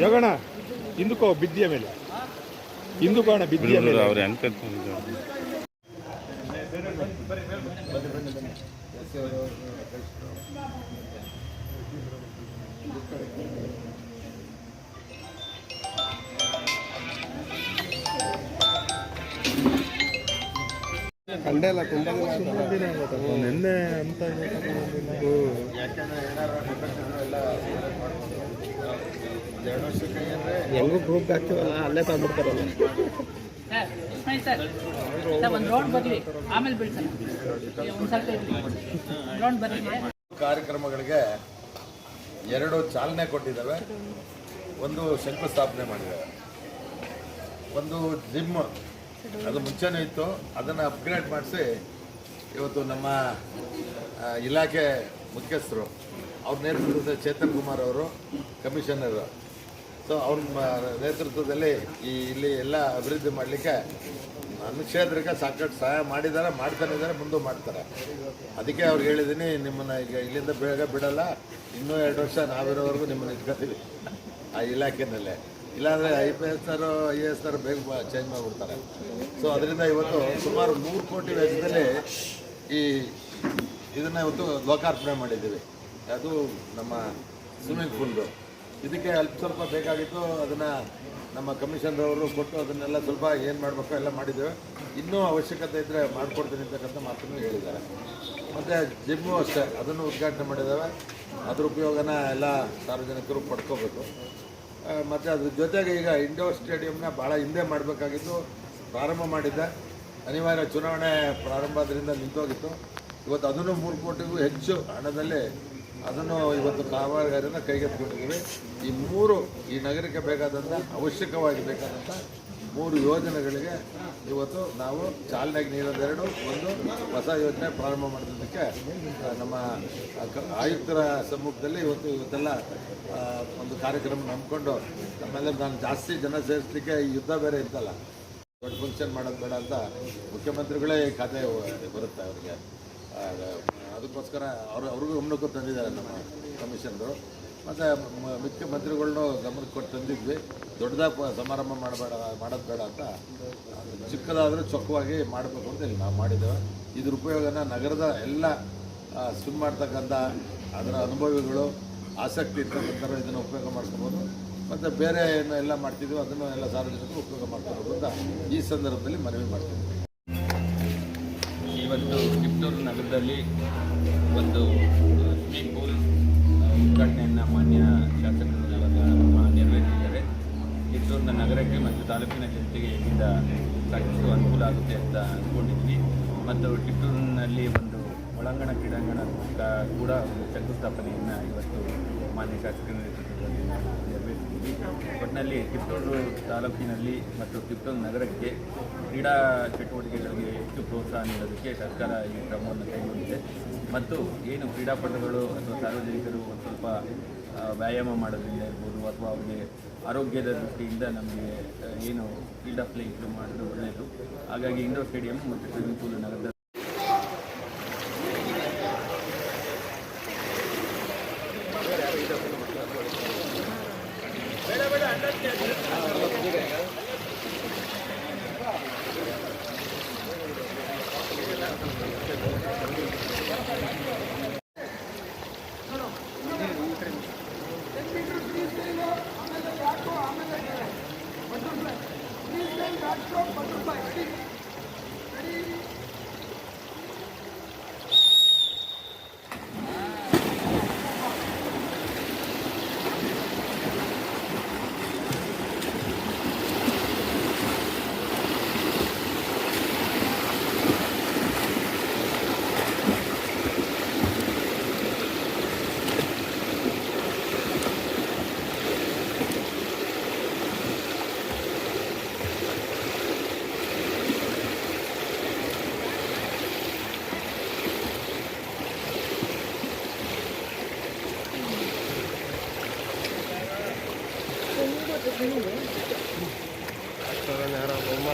ಯೋಗಣ ಹಿಂದಕ್ಕೋ ಬಿದ್ದಿಯ ಮೇಲೆ. ಹಿಂದಕ್ಕೋಣ ಬಿದ್ದಿಯ ಮೇಲೆ. ಅವ್ರ ಅಂತ ಕಂಡೆ ಇಲ್ಲ ತುಂಬ ದಿನ ನಿನ್ನೆ ಅಂತ ಹೆಂಗೂ ಗ್ರೂಪ್ ಹಾಕ್ತೀವಲ್ಲ ಅಲ್ಲೇ ತಂದ್ಬಿಡ್ತಾರಲ್ಲ. ಕಾರ್ಯಕ್ರಮಗಳಿಗೆ ಎರಡು ಚಾಲನೆ ಕೊಟ್ಟಿದ್ದಾವೆ. ಒಂದು ಶಂಕುಸ್ಥಾಪನೆ ಮಾಡಿದ್ದಾರೆ. ಒಂದು ಜಿಮ್ ಅದು ಮುಂಚೆನೇ ಇತ್ತು. ಅದನ್ನು ಅಪ್ಗ್ರೇಡ್ ಮಾಡಿಸಿ ಇವತ್ತು ನಮ್ಮ ಇಲಾಖೆ ಮುಖ್ಯಸ್ಥರು ಅವ್ರ ನೇತೃತ್ವದ ಚೇತನ್ ಕುಮಾರ್ ಅವರು ಕಮಿಷನರ್. ಸೊ ಅವ್ರ ನೇತೃತ್ವದಲ್ಲಿ ಈ ಇಲ್ಲಿ ಎಲ್ಲ ಅಭಿವೃದ್ಧಿ ಮಾಡಲಿಕ್ಕೆ ನನ್ನ ಸಾಕಷ್ಟು ಸಹಾಯ ಮಾಡಿದ್ದಾರೆ, ಮಾಡ್ತಾನೆ ಇದ್ದಾರೆ, ಮುಂದೆ ಮಾಡ್ತಾರೆ. ಅದಕ್ಕೆ ಅವ್ರಿಗೆ ಹೇಳಿದ್ದೀನಿ ನಿಮ್ಮನ್ನು ಈಗ ಇಲ್ಲಿಂದ ಬೇಗ ಬಿಡಲ್ಲ. ಇನ್ನೂ ಎರಡು ವರ್ಷ ನಾವಿರೋವರೆಗೂ ನಿಮ್ಮನ್ನು ಇಟ್ಕೊತೀವಿ ಆ ಇಲಾಖೆನಲ್ಲೇ. ಇಲ್ಲಾಂದರೆ ಐ ಪಿ ಎಸ್ ಆರು ಐ ಎ ಎಸ್ ಆರು ಬೇಗ ಚೇಂಜ್ ಮಾಡಿಬಿಡ್ತಾರೆ. ಸೊ ಅದರಿಂದ ಇವತ್ತು ಸುಮಾರು ನೂರು ಕೋಟಿ ವೆಚ್ಚದಲ್ಲಿ ಈ ಇದನ್ನು ಇವತ್ತು ಲೋಕಾರ್ಪಣೆ ಮಾಡಿದ್ದೀವಿ. ಅದು ನಮ್ಮ ಸ್ವಿಮ್ಮಿಂಗ್ ಪೂಲ್ದು ಇದಕ್ಕೆ ಅಲ್ಪ ಸ್ವಲ್ಪ ಬೇಕಾಗಿತ್ತು, ಅದನ್ನು ನಮ್ಮ ಕಮಿಷನರ್ ಅವರು ಕೊಟ್ಟು ಅದನ್ನೆಲ್ಲ ಸ್ವಲ್ಪ ಏನು ಮಾಡಬೇಕು ಎಲ್ಲ ಮಾಡಿದ್ದೇವೆ. ಇನ್ನೂ ಅವಶ್ಯಕತೆ ಇದ್ದರೆ ಮಾಡಿಕೊಡ್ತೀನಿ ಅಂತಕ್ಕಂಥ ಮಾತನ್ನು ಹೇಳಿದ್ದಾರೆ. ಮತ್ತು ಜಿಮ್ಮು ಅಷ್ಟೇ, ಅದನ್ನು ಉದ್ಘಾಟನೆ ಮಾಡಿದ್ದಾವೆ. ಅದ್ರ ಉಪಯೋಗನ ಎಲ್ಲ ಸಾರ್ವಜನಿಕರು ಪಡ್ಕೋಬೇಕು. ಮತ್ತು ಅದ್ರ ಜೊತೆಗೆ ಈಗ ಇಂಡೋರ್ ಸ್ಟೇಡಿಯಂನ ಭಾಳ ಹಿಂದೆ ಮಾಡಬೇಕಾಗಿತ್ತು, ಪ್ರಾರಂಭ ಮಾಡಿದ್ದೆ. ಅನಿವಾರ್ಯ ಚುನಾವಣೆ ಪ್ರಾರಂಭ ಅದರಿಂದ ನಿಂತೋಗಿತ್ತು. ಇವತ್ತು ಅದನ್ನು ಮೂರು ಕೋಟಿಗೂ ಹೆಚ್ಚು ಹಣದಲ್ಲಿ ಅದನ್ನು ಇವತ್ತು ಕಾಮಗಾರಿಯನ್ನು ಕೈಗೆತ್ತಿಕೊಂಡಿದ್ದೀವಿ. ಈ ಮೂರು ಈ ನಗರಕ್ಕೆ ಬೇಕಾದಂಥ ಅವಶ್ಯಕವಾಗಿ ಬೇಕಾದಂಥ ಮೂರು ಯೋಜನೆಗಳಿಗೆ ಇವತ್ತು ನಾವು ಚಾಲನೆಗೆ ನೀಡೋದೆರಡು ಒಂದು, ಹೊಸ ಯೋಜನೆ ಪ್ರಾರಂಭ ಮಾಡೋದಕ್ಕೆ ನಮ್ಮ ಆಯುಕ್ತರ ಸಮ್ಮುಖದಲ್ಲಿ ಇವತ್ತು ಇವತ್ತೆಲ್ಲ ಒಂದು ಕಾರ್ಯಕ್ರಮ ನಂಬಿಕೊಂಡು ಆಮೇಲೆ ನಾನು ಜಾಸ್ತಿ ಜನ ಸೇರಿಸಲಿಕ್ಕೆ ಈ ಯುದ್ಧ ಬೇರೆ ಇರ್ತಲ್ಲ ದೊಡ್ಡ ಫಂಕ್ಷನ್ ಮಾಡೋದು ಬೇಡ ಅಂತ ಮುಖ್ಯಮಂತ್ರಿಗಳೇ ಖಾತೆ ಬರುತ್ತೆ ಅವರಿಗೆ ಅದಕ್ಕೋಸ್ಕರ ಅವರು ಅವ್ರಿಗೂ ಗಮನಕ್ಕೂ ತಂದಿದ್ದಾರೆ ನಮ್ಮ ಕಮಿಷನ್ರು. ಮತ್ತು ಮುಖ್ಯಮಂತ್ರಿಗಳ್ನು ಗಮನಕ್ಕೆ ಕೊಟ್ಟು ತಂದಿದ್ವಿ. ದೊಡ್ಡದಾಗಿ ಸಮಾರಂಭ ಮಾಡಬೇಡ, ಮಾಡೋದು ಬೇಡ ಅಂತ. ಚಿಕ್ಕದಾದರೂ ಚೊಕ್ಕವಾಗಿ ಮಾಡಬೇಕು ಅಂತ ಇಲ್ಲಿ ನಾವು ಮಾಡಿದ್ದೇವೆ. ಇದ್ರ ಉಪಯೋಗನ ನಗರದ ಎಲ್ಲ ಸ್ವಿಮ್ ಮಾಡ್ತಕ್ಕಂಥ ಅದರ ಅನುಭವಿಗಳು, ಆಸಕ್ತಿ ಇರ್ತಕ್ಕಂಥ ಇದನ್ನು ಉಪಯೋಗ ಮಾಡ್ಕೋಬೋದು. ಮತ್ತು ಬೇರೆ ಏನು ಎಲ್ಲ ಮಾಡ್ತಿದ್ವಿ ಅದನ್ನು ಎಲ್ಲ ಸಾರ್ವಜನಿಕರು ಉಪಯೋಗ ಮಾಡ್ಕೋಬೋದು ಅಂತ ಈ ಸಂದರ್ಭದಲ್ಲಿ ಮನವಿ ಮಾಡ್ತೀವಿ ನಗರದಲ್ಲಿ ಒಂದು ಸ್ವಿಮ್ಮಿಂಗ್ ಪೂಲ್ ಉದ್ಘಾಟನೆಯನ್ನು ಮಾನ್ಯ ಶಾಸಕರು ನೆರವೇರಿಸಿದ್ದಾರೆ. ಕಿತ್ತೂರಿನ ನಗರಕ್ಕೆ ಮತ್ತು ತಾಲೂಕಿನ ಜನತೆಗೆ ಇದರಿಂದ ಸಾಕಷ್ಟು ಅನುಕೂಲ ಆಗುತ್ತೆ ಅಂತ ಅಂದ್ಕೊಂಡಿದ್ವಿ ಮತ್ತು ಕಿತ್ತೂರಿನಲ್ಲಿ ಒಂದು ಒಳಾಂಗಣ ಕ್ರೀಡಾಂಗಣ ಕೂಡ ಒಂದು ಶಂಕುಸ್ಥಾಪನೆಯನ್ನು ಇವತ್ತು ಮಾನ್ಯ ಶಾಸಕರ ನೇತೃತ್ವದಲ್ಲಿ ಒಟ್ಟಿನಲ್ಲಿ ಕಿತ್ತೂರು ತಾಲೂಕಿನಲ್ಲಿ ಮತ್ತು ಕಿತ್ತೂರು ನಗರಕ್ಕೆ ಕ್ರೀಡಾ ಚಟುವಟಿಕೆಗಳಿಗೆ ಹೆಚ್ಚು ಪ್ರೋತ್ಸಾಹ ನೀಡೋದಕ್ಕೆ ಸರ್ಕಾರ ಈ ಕ್ರಮವನ್ನು ಕೈಗೊಂಡಿದೆ. ಮತ್ತು ಏನು ಕ್ರೀಡಾಪಟುಗಳು ಅಥವಾ ಸಾರ್ವಜನಿಕರು ಒಂದು ಸ್ವಲ್ಪ ವ್ಯಾಯಾಮ ಮಾಡೋದ್ರಿಂದ ಇರ್ಬೋದು ಅಥವಾ ಅವರಿಗೆ ಆರೋಗ್ಯದ ದೃಷ್ಟಿಯಿಂದ ನಮಗೆ ಏನು ಕ್ರೀಡಾ ಪ್ಲೇ ಇದು ಮಾಡೋದು ಒಳ್ಳೆಯದು. ಹಾಗಾಗಿ ಇಂಡೋರ್ ಸ್ಟೇಡಿಯಂ ಮತ್ತು ಸ್ವಿಮ್ಮಿಂಗ್ ಪೂಲ್ ನಗರದ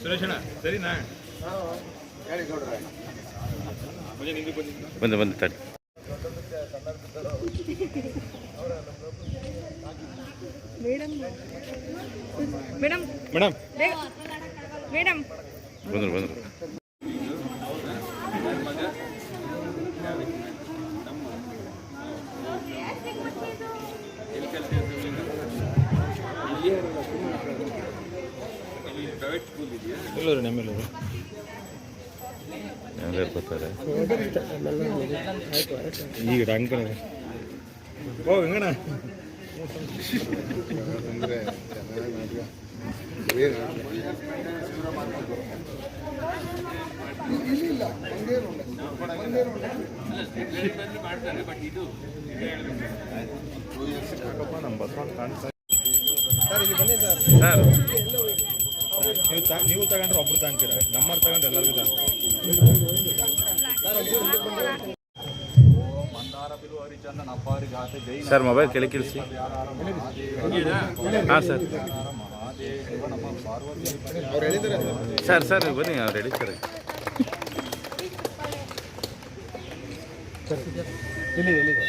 ಸುರೇಶಣ್ಣ ಸರಿನಾ ಹೇಳಿ ಗೌಡ್ರೆ ಮುಂಜಾನೆ ನಿಂದು ಬಂದಿದ್ದು ಬಂದು ಬಂದು ತಡಿ ಮೇಡಮ್ ಮೇಡಮ್ ಮೇಡಮ್ ಮೇಡಮ್ ಬಂದರು ಬಂದರು ಎಲ್ಲಿ ಕಲ್ತಿದ್ದು ನೀನು? ಇಲ್ಲಿಯೇ ಇರಲ್ಲ, ಸುಮ್ಮನೆ ಇಲ್ಲಿ ಪ್ರೈವೇಟ್ ಸ್ಕೂಲ್ ಇದೆಯಾ ಎಲ್ಲರೂ ನಮ್ಮೆಲ್ಲರು ಯಾವ್ಯಾರು ಬರ್ತಾರೆ. ಈಗ ರಂಗನ ಓ ಹೆಂಗಣ ಏನು ಮಾಡ್ತಾರೆ ಬಟ್ ಇದು ನಮ್ಮ ಬಸವಣ್ಣ ಕಾಣಿಸ್ತಾ ಸರ್ ಇಲ್ಲಿ ಬನ್ನಿ ಸರ್ ಸರ್ ನೀವು ತ- ನೀವು ತಗೊಂಡ್ರೆ ಒಬ್ರು ತಗೊಂತೀರ ನಮ್ಮರ್ ತಗೊಂಡ್ರೆ ಎಲ್ಲರಿಗೂ ಸರ್ ಮೊಬೈಲ್ ಕೆಳಗೆ ಕಿಳಿಸಿ ಹಾಂ ಸರ್. ಸರ್ ಸರ್ ಸರ್ ಬನ್ನಿ ಅವ್ರು ಹೇಳಿದ್ದಾರೆ ಇಲ್ಲಿ ಎಲ್ಲಿದೆ?